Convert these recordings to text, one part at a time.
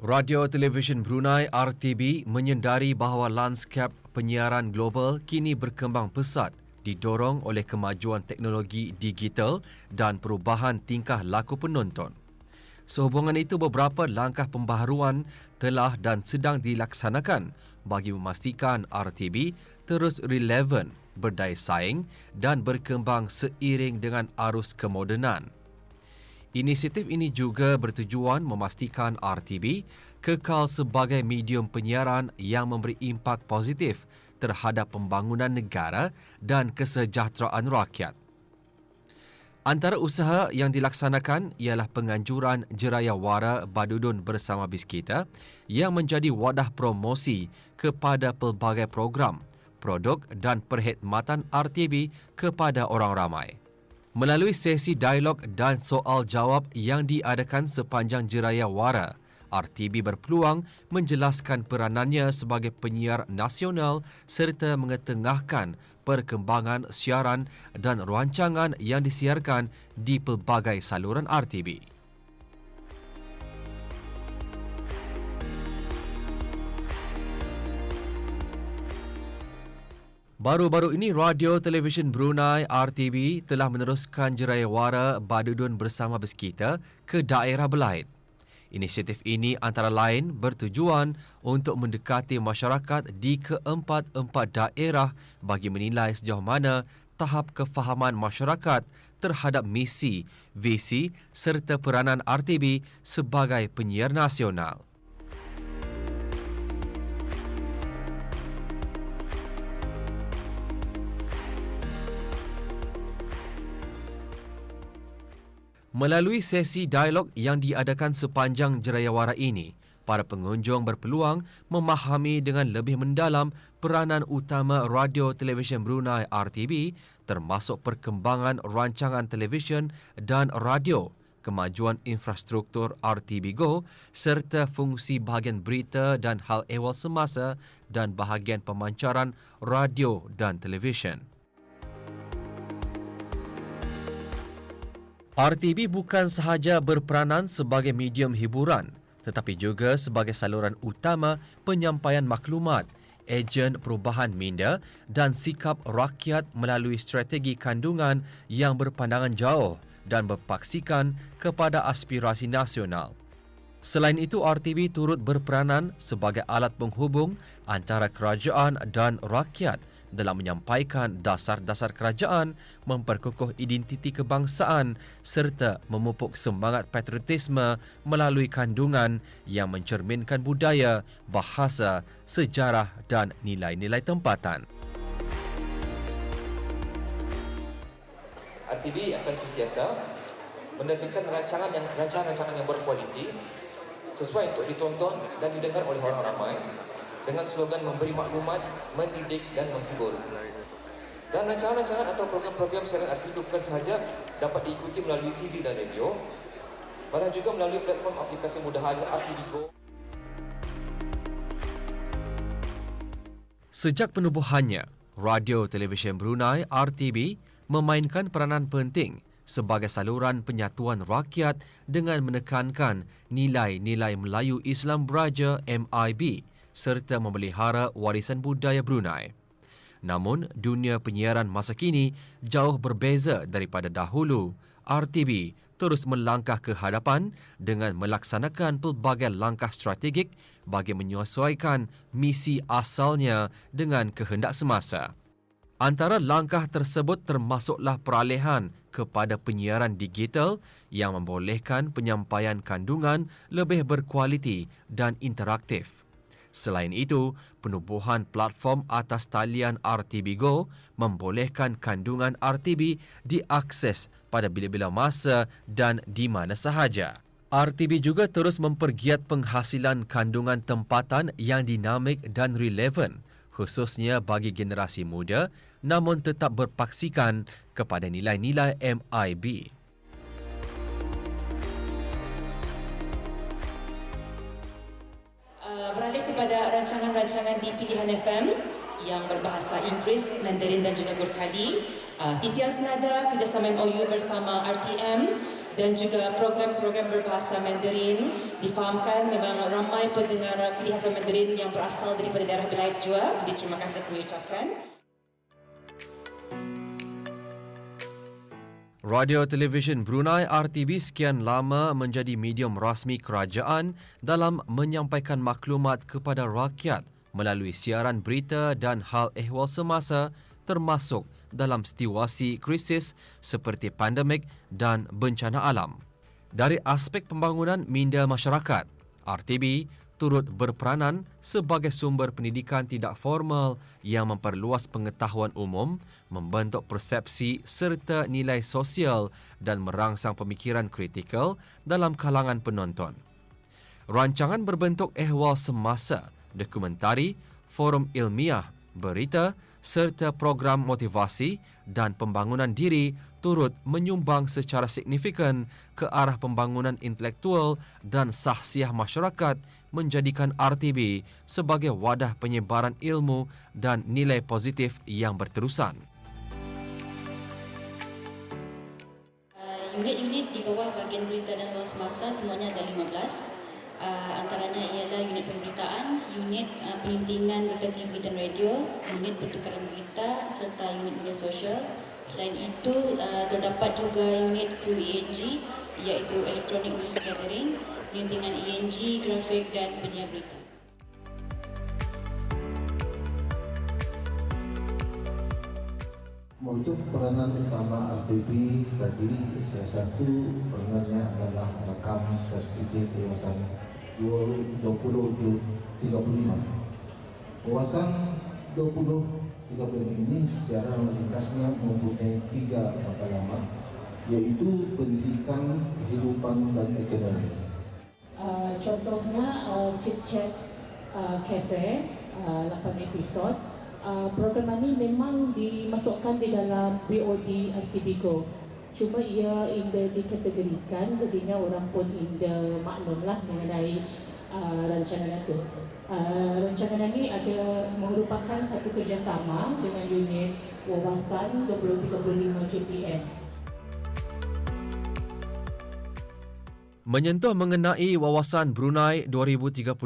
Radio Television Brunei RTB menyendari bahawa lanskap penyiaran global kini berkembang pesat didorong oleh kemajuan teknologi digital dan perubahan tingkah laku penonton. Sehubungan itu beberapa langkah pembaharuan telah dan sedang dilaksanakan bagi memastikan RTB terus relevan, berdaya saing dan berkembang seiring dengan arus kemodenan. Inisiatif ini juga bertujuan memastikan RTB kekal sebagai medium penyiaran yang memberi impak positif terhadap pembangunan negara dan kesejahteraan rakyat. Antara usaha yang dilaksanakan ialah penganjuran Jeraya Wara Badudun bersama Biskita yang menjadi wadah promosi kepada pelbagai program, produk dan perkhidmatan RTB kepada orang ramai. Melalui sesi dialog dan soal jawab yang diadakan sepanjang Jeraya Wara, RTB berpeluang menjelaskan peranannya sebagai penyiar nasional serta mengetengahkan perkembangan siaran dan rancangan yang disiarkan di pelbagai saluran RTB. Baru-baru ini Radio Television Brunei RTB telah meneruskan jerayawara Badudun bersama Beskita ke daerah Belait. Inisiatif ini antara lain bertujuan untuk mendekati masyarakat di keempat-empat daerah bagi menilai sejauh mana tahap kefahaman masyarakat terhadap misi, visi serta peranan RTB sebagai penyiar nasional. Melalui sesi dialog yang diadakan sepanjang jerayawara ini, para pengunjung berpeluang memahami dengan lebih mendalam peranan utama Radio Television Brunei RTB termasuk perkembangan rancangan televisyen dan radio, kemajuan infrastruktur RTB Go serta fungsi bahagian berita dan hal ehwal semasa dan bahagian pemancaran radio dan televisyen. RTB bukan sahaja berperanan sebagai medium hiburan tetapi juga sebagai saluran utama penyampaian maklumat, ejen perubahan minda dan sikap rakyat melalui strategi kandungan yang berpandangan jauh dan berpaksikan kepada aspirasi nasional. Selain itu, RTB turut berperanan sebagai alat penghubung antara kerajaan dan rakyat dalam menyampaikan dasar-dasar kerajaan, memperkukuh identiti kebangsaan serta memupuk semangat patriotisme melalui kandungan yang mencerminkan budaya, bahasa, sejarah dan nilai-nilai tempatan. RTB akan sentiasa menerbitkan rancangan yang rancangan-rancangan yang berkualiti sesuai untuk ditonton dan didengar oleh orang ramai dengan slogan memberi maklumat, mendidik dan menghibur. Dan rancangan-rancangan atau program-program siaran RTB bukan sahaja dapat diikuti melalui TV dan radio, malah juga melalui platform aplikasi mudah alih RTB Go. Sejak penubuhannya, Radio Television Brunei RTB memainkan peranan penting sebagai saluran penyatuan rakyat dengan menekankan nilai-nilai Melayu Islam Beraja MIB serta memelihara warisan budaya Brunei. Namun, dunia penyiaran masa kini jauh berbeza daripada dahulu. RTB terus melangkah ke hadapan dengan melaksanakan pelbagai langkah strategik bagi menyesuaikan misi asalnya dengan kehendak semasa. Antara langkah tersebut termasuklah peralihan kepada penyiaran digital yang membolehkan penyampaian kandungan lebih berkualiti dan interaktif. Selain itu, penubuhan platform atas talian RTB Go membolehkan kandungan RTB diakses pada bila-bila masa dan di mana sahaja. RTB juga terus mempergiat penghasilan kandungan tempatan yang dinamik dan relevan khususnya bagi generasi muda namun tetap berpaksikan kepada nilai-nilai MIB. FM yang berbahasa Inggeris, Mandarin dan juga Gurkhali. Uh, titian senada kerjasama MOU bersama RTM dan juga program-program berbahasa Mandarin. Difahamkan memang ramai pendengar pilihan Mandarin yang berasal daripada daerah Belaid jua. Jadi terima kasih kami ucapkan. Radio Television Brunei RTB sekian lama menjadi medium rasmi kerajaan dalam menyampaikan maklumat kepada rakyat melalui siaran berita dan hal ehwal semasa termasuk dalam situasi krisis seperti pandemik dan bencana alam. Dari aspek pembangunan minda masyarakat, RTB turut berperanan sebagai sumber pendidikan tidak formal yang memperluas pengetahuan umum, membentuk persepsi serta nilai sosial dan merangsang pemikiran kritikal dalam kalangan penonton. Rancangan berbentuk ehwal semasa, dokumentari, forum ilmiah, berita serta program motivasi dan pembangunan diri turut menyumbang secara signifikan ke arah pembangunan intelektual dan sahsiah masyarakat menjadikan RTB sebagai wadah penyebaran ilmu dan nilai positif yang berterusan. Uh, unit-unit di bawah bahagian berita dan luas masa semuanya ada 15 uh, antaranya ialah unit pemberitaan, pelintingan berita TV dan radio, unit pertukaran berita serta unit media sosial. Selain itu, uh, terdapat juga unit kru ENG iaitu Electronic News Gathering, pelintingan ENG, grafik dan penyiar berita. Untuk peranan utama RTB tadi, salah satu peranannya adalah rekam strategi kawasan 2035. Kawasan 2035 ini secara ringkasnya mempunyai tiga matlamat yaitu pendidikan, kehidupan dan ekonomi. Uh, contohnya uh, Chit Chat uh, Cafe uh, 8 episod. Uh, program ini memang dimasukkan di dalam BOD RTB Go cuma ia inda dikategorikan jadinya orang pun inda maklumlah mengenai uh, rancangan itu. Uh, rancangan ini adalah merupakan satu kerjasama dengan unit wawasan 2035 JPN. Menyentuh mengenai wawasan Brunei 2035,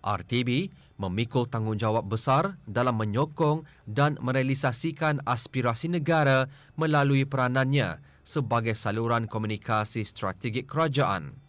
RTB memikul tanggungjawab besar dalam menyokong dan merealisasikan aspirasi negara melalui peranannya sebagai saluran komunikasi strategik kerajaan.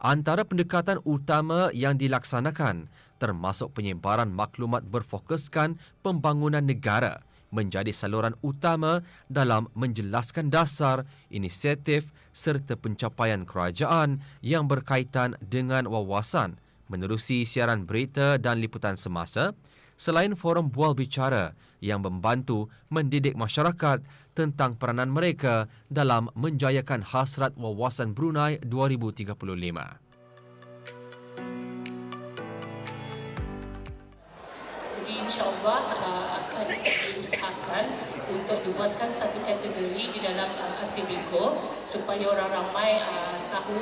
Antara pendekatan utama yang dilaksanakan termasuk penyebaran maklumat berfokuskan pembangunan negara menjadi saluran utama dalam menjelaskan dasar, inisiatif serta pencapaian kerajaan yang berkaitan dengan wawasan menerusi siaran berita dan liputan semasa selain forum bual bicara yang membantu mendidik masyarakat tentang peranan mereka dalam menjayakan hasrat wawasan Brunei 2035. Jadi insyaAllah uh, akan diusahakan untuk dibuatkan satu kategori di dalam uh, RTB Go supaya orang ramai uh, tahu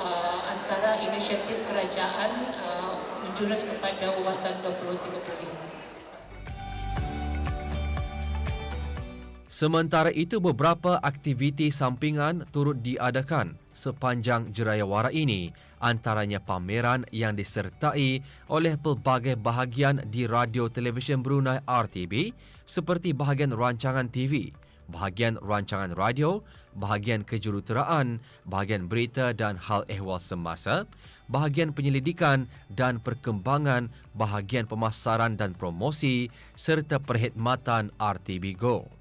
uh, antara inisiatif kerajaan uh, menjurus kepada wawasan 2035. Sementara itu beberapa aktiviti sampingan turut diadakan sepanjang jerayawara ini antaranya pameran yang disertai oleh pelbagai bahagian di Radio Televisyen Brunei RTB seperti bahagian rancangan TV, bahagian rancangan radio, bahagian kejuruteraan, bahagian berita dan hal ehwal semasa, bahagian penyelidikan dan perkembangan, bahagian pemasaran dan promosi serta perkhidmatan RTB Go.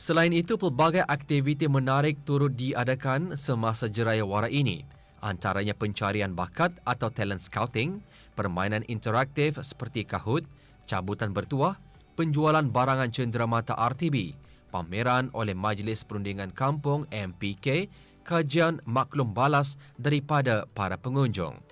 Selain itu, pelbagai aktiviti menarik turut diadakan semasa jerayawara ini. Antaranya pencarian bakat atau talent scouting, permainan interaktif seperti Kahoot, cabutan bertuah, penjualan barangan cenderamata RTB, pameran oleh Majlis Perundingan Kampung MPK, kajian maklum balas daripada para pengunjung.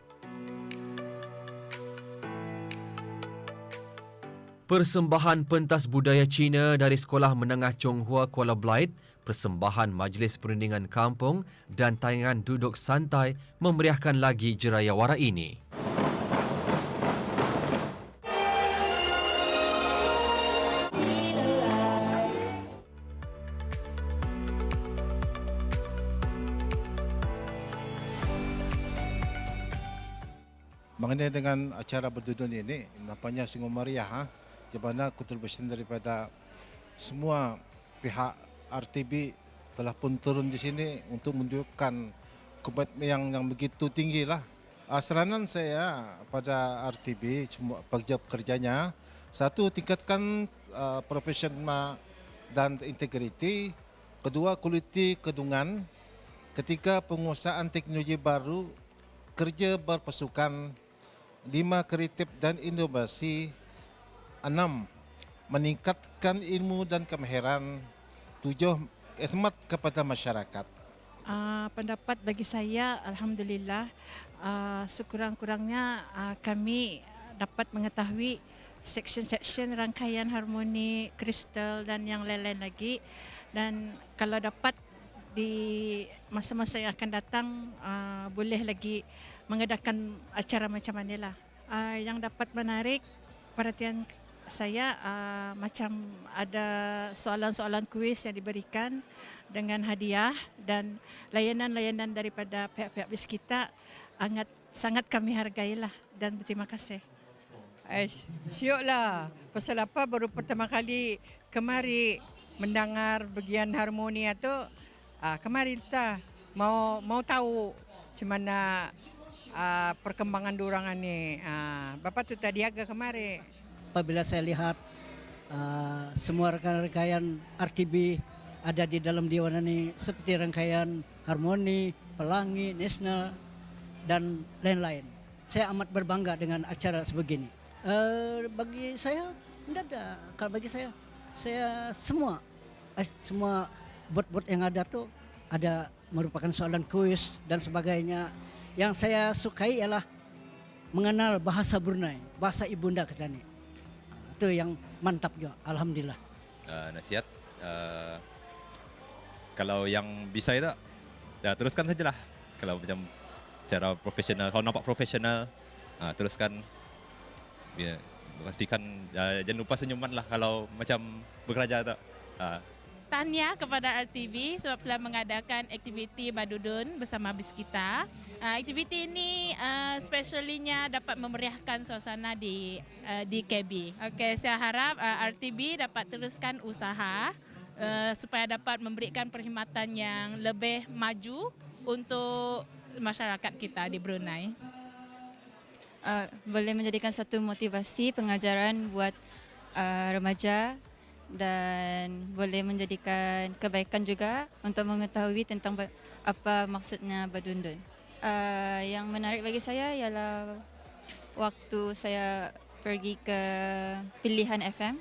Persembahan pentas budaya Cina dari Sekolah Menengah Chonghua Kuala Belait, persembahan Majlis Perundingan Kampung dan tayangan duduk santai memeriahkan lagi jeraya wara ini. Mengenai dengan acara berjudul ini, nampaknya sungguh meriah. Ha? Di mana contribution daripada semua pihak RTB telah pun turun di sini untuk menunjukkan komitmen yang yang begitu tinggi lah. Uh, saranan saya pada RTB semua pekerja-pekerjanya satu tingkatkan uh, profesional dan integriti, kedua kualiti kedungan, ketiga penguasaan teknologi baru, kerja berpasukan, lima kreatif dan inovasi, enam meningkatkan ilmu dan kemahiran, tujuh khidmat kepada masyarakat. Uh, pendapat bagi saya, Alhamdulillah, uh, sekurang-kurangnya uh, kami dapat mengetahui section-section rangkaian harmoni kristal dan yang lain-lain lagi. Dan kalau dapat di masa-masa yang akan datang uh, boleh lagi mengadakan acara macam mana lah uh, yang dapat menarik perhatian saya uh, macam ada soalan-soalan kuis yang diberikan dengan hadiah dan layanan-layanan daripada pihak-pihak bis kita sangat sangat kami hargailah dan berterima kasih. Eh, siok lah. Pasal apa baru pertama kali kemari mendengar bagian harmoni itu. Ah, kemari kita mau mau tahu macam mana ah, perkembangan durangan ni. Ah, Bapak tu tadi agak kemari. Apabila saya lihat ah, semua rangkaian RTB ada di dalam diwan ini seperti rangkaian harmoni, pelangi, nasional dan lain-lain. Saya amat berbangga dengan acara sebegini. Uh, bagi saya tidak ada. Kalau bagi saya, saya semua eh, semua bot-bot yang ada tu ada merupakan soalan kuis dan sebagainya. Yang saya sukai ialah mengenal bahasa Brunei, bahasa ibunda kita ni. Itu yang mantap juga. Alhamdulillah. Uh, nasihat. Uh, kalau yang bisa itu, ya teruskan sajalah. Kalau macam cara profesional, kalau nampak profesional, uh, teruskan ya, pastikan uh, jangan lupa senyuman lah kalau macam bekerja tu. Uh. Tahniah kepada RTB sebab telah mengadakan aktiviti Badudun bersama bis kita. Uh, aktiviti ini uh, specialnya dapat memeriahkan suasana di uh, di KB. Okay, saya harap uh, RTB dapat teruskan usaha uh, supaya dapat memberikan perkhidmatan yang lebih maju untuk masyarakat kita di Brunei uh, boleh menjadikan satu motivasi pengajaran buat uh, remaja dan boleh menjadikan kebaikan juga untuk mengetahui tentang apa maksudnya badundun. Uh, yang menarik bagi saya ialah waktu saya pergi ke pilihan FM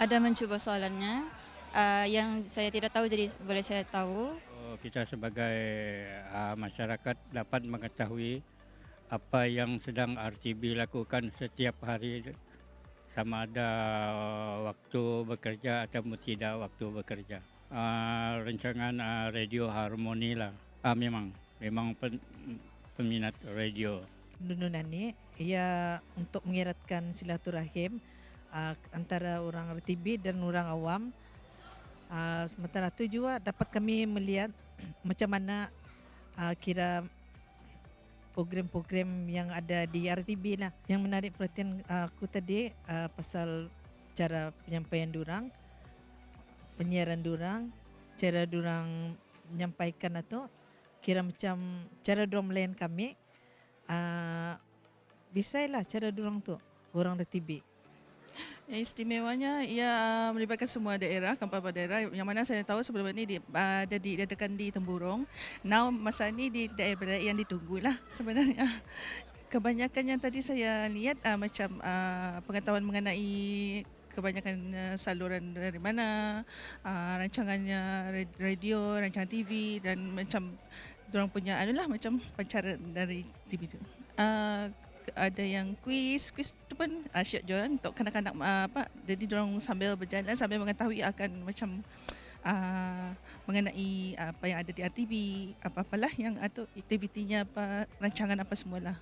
ada mencuba soalannya uh, yang saya tidak tahu jadi boleh saya tahu. Oh, kita sebagai uh, masyarakat dapat mengetahui apa yang sedang RTB lakukan setiap hari sama ada waktu bekerja atau tidak waktu bekerja. Uh, rancangan uh, radio harmoni lah. Uh, memang memang pen, peminat radio. Nununan ni ia untuk mengiratkan silaturahim uh, antara orang RTB dan orang awam. Uh, sementara itu juga dapat kami melihat macam mana uh, kira program-program yang ada di RTB lah yang menarik perhatian uh, aku tadi uh, pasal cara penyampaian durang penyiaran durang cara durang menyampaikan atau kira macam cara durang melayan kami uh, bisa lah cara durang tu orang RTB yang istimewanya ia uh, melibatkan semua daerah, kampung daerah yang mana saya tahu sebelum ini di, uh, ada diadakan di Temburong. Now masa ini di daerah yang ditunggulah sebenarnya. Kebanyakan yang tadi saya lihat uh, macam uh, pengetahuan mengenai kebanyakan uh, saluran dari mana, uh, rancangannya radio, rancangan TV dan macam orang punya adalah macam pancaran dari TV itu. Uh, ada yang quiz quiz tu pun asyik je untuk kanak-kanak uh, apa jadi dorong sambil berjalan sambil mengetahui akan macam uh, mengenai apa yang ada di RTB apa-apalah yang atau aktivitinya apa rancangan apa semualah.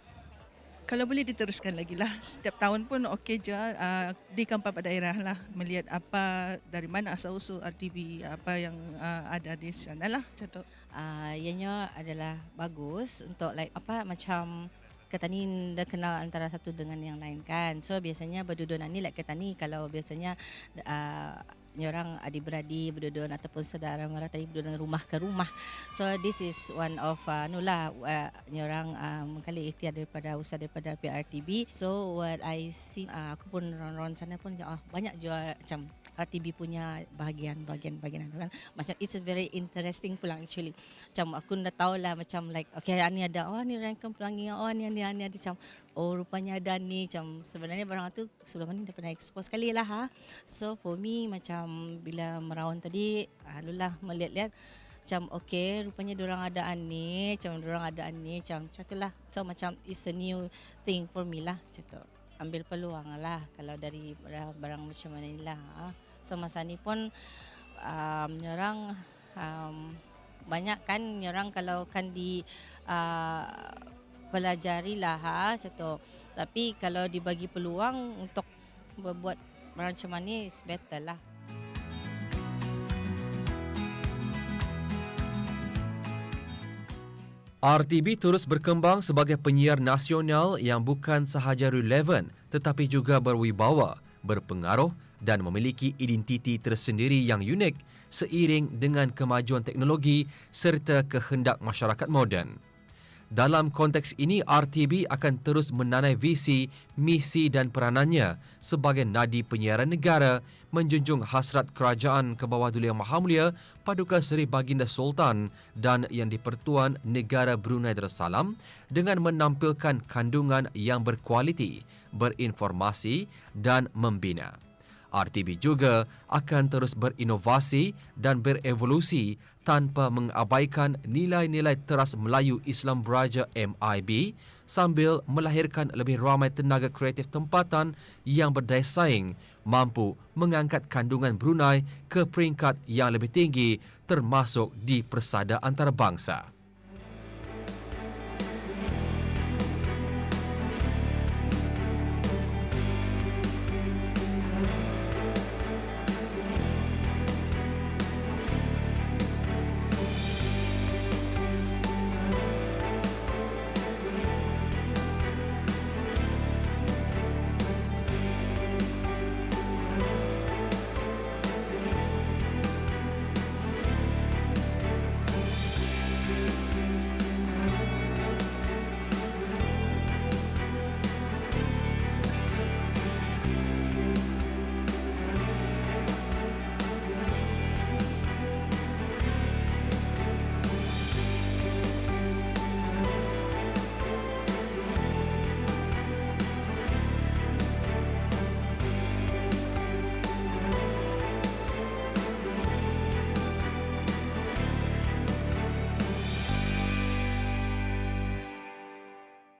Kalau boleh diteruskan lagi lah. Setiap tahun pun okey je uh, di kampung daerah lah. Melihat apa dari mana asal usul RTB apa yang uh, ada di sana lah contoh. Uh, ianya adalah bagus untuk like apa macam kata ni dah kenal antara satu dengan yang lain kan. So biasanya berdudunan ni like kata ni kalau biasanya uh, orang adik-beradik berdudun ataupun saudara mara tadi berdudun rumah ke rumah. So this is one of uh, no lah uh, orang uh, mengkali ikhtiar daripada usaha daripada PRTB. So what I see uh, aku pun ron-ron sana pun oh, banyak jual macam RTB punya bahagian-bahagian bahagian kan. Macam it's a very interesting pulang actually. Macam aku dah tahu lah macam like okay ni ada oh ni rangkam pelangi oh ni ni ni ada macam oh rupanya ada ni macam sebenarnya barang tu sebelum ni dah pernah expose sekali lah ha. So for me macam bila merawat tadi alhamdulillah melihat-lihat macam okay rupanya orang ada ni macam orang ada ni macam macam lah. So macam it's a new thing for me lah macam tu ambil peluang lah kalau dari barang macam mana ni lah. So masa ni pun um, orang um, banyak kan orang kalau kan di uh, pelajari lah ha satu. Tapi kalau dibagi peluang untuk berbuat barang macam ni it's better lah. RTB terus berkembang sebagai penyiar nasional yang bukan sahaja relevan tetapi juga berwibawa, berpengaruh dan memiliki identiti tersendiri yang unik seiring dengan kemajuan teknologi serta kehendak masyarakat moden. Dalam konteks ini, RTB akan terus menanai visi, misi dan peranannya sebagai nadi penyiaran negara menjunjung hasrat kerajaan ke bawah Duli Yang Maha Mulia Paduka Seri Baginda Sultan dan Yang di-Pertuan Negara Brunei Darussalam dengan menampilkan kandungan yang berkualiti, berinformasi dan membina. RTB juga akan terus berinovasi dan berevolusi tanpa mengabaikan nilai-nilai teras Melayu Islam Beraja MIB sambil melahirkan lebih ramai tenaga kreatif tempatan yang berdaya saing mampu mengangkat kandungan Brunei ke peringkat yang lebih tinggi termasuk di persada antarabangsa.